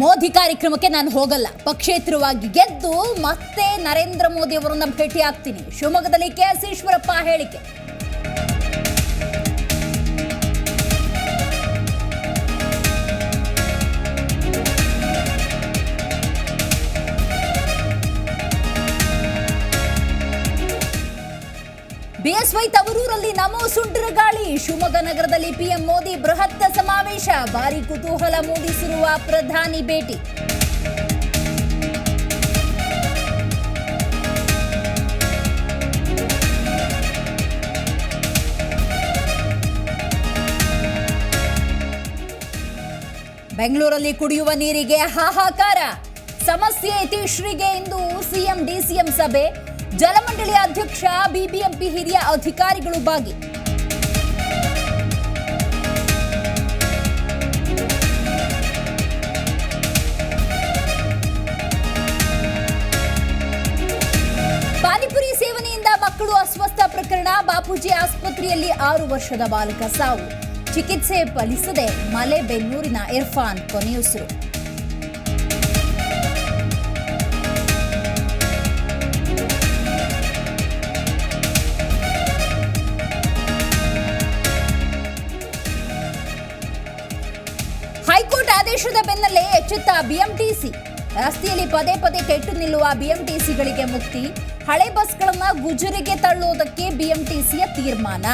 ಮೋದಿ ಕಾರ್ಯಕ್ರಮಕ್ಕೆ ನಾನು ಹೋಗಲ್ಲ. ಪಕ್ಷೇತರವಾಗಿ ಗೆದ್ದು ಮತ್ತೆ ನರೇಂದ್ರ ಮೋದಿ ಅವರನ್ನ ಭೇಟಿ ಆಗ್ತೀನಿ ಶಿವಮೊಗ್ಗದಲ್ಲಿ ಕೆಎಸ್ ಈಶ್ವರಪ್ಪ ಹೇಳಿಕೆ. ಬಿಎಸ್ವೈ ತವರೂರಲ್ಲಿ ನಮೋ ಸುಂಟರ ಗಾಳಿ. ಶಿವಮೊಗ್ಗ ನಗರದಲ್ಲಿ ಪಿಎಂ ಮೋದಿ ಬೃಹತ್ ಸಮಾವೇಶ. ಭಾರಿ ಕುತೂಹಲ ಮೂಡಿಸಿರುವ ಪ್ರಧಾನಿ ಭೇಟಿ. ಬೆಂಗಳೂರಲ್ಲಿ ಕುಡಿಯುವ ನೀರಿಗೆ ಹಾಹಾಕಾರ. ಸಮಸ್ಯೆ ಇತಿಶ್ರೀಗೆ ಇಂದು ಸಿಎಂ, ಡಿಸಿಎಂ ಸಭೆ. ಜಲಮಂಡಳಿ ಅಧ್ಯಕ್ಷ, ಬಿಬಿಎಂಪಿ ಹಿರಿಯ ಅಧಿಕಾರಿಗಳು ಭಾಗಿ ಪಾನಿಪುರಿ ಸೇವನೆಯಿಂದ ಮಕ್ಕಳು ಅಸ್ವಸ್ಥ ಪ್ರಕರಣ, ಬಾಪೂಜಿ ಆಸ್ಪತ್ರೆಯಲ್ಲಿ ಆರು ವರ್ಷದ ಬಾಲಕ ಸಾವು. ಚಿಕಿತ್ಸೆ ಫಲಿಸದೆ ಮಲೆಬೆನ್ನೂರಿನ ಇರ್ಫಾನ್ ಕೊನೆಯುಸಿರು. ಹೈಕೋರ್ಟ್ ಆದೇಶದ ಬೆನ್ನಲ್ಲೇ ಎಚ್ಚೆತ್ತ ಬಿಎಂಟಿಸಿ. ರಸ್ತೆಯಲ್ಲಿ ಪದೇ ಪದೇ ಕೆಟ್ಟು ನಿಲ್ಲುವ ಬಿಎಂಟಿಸಿಗಳಿಗೆ ಮುಕ್ತಿ, ಹಳೆ ಬಸ್ಗಳನ್ನು ಗುಜರಿಗೆ ತಳ್ಳುವುದಕ್ಕೆ ಬಿಎಂಟಿಸಿಯ ತೀರ್ಮಾನ.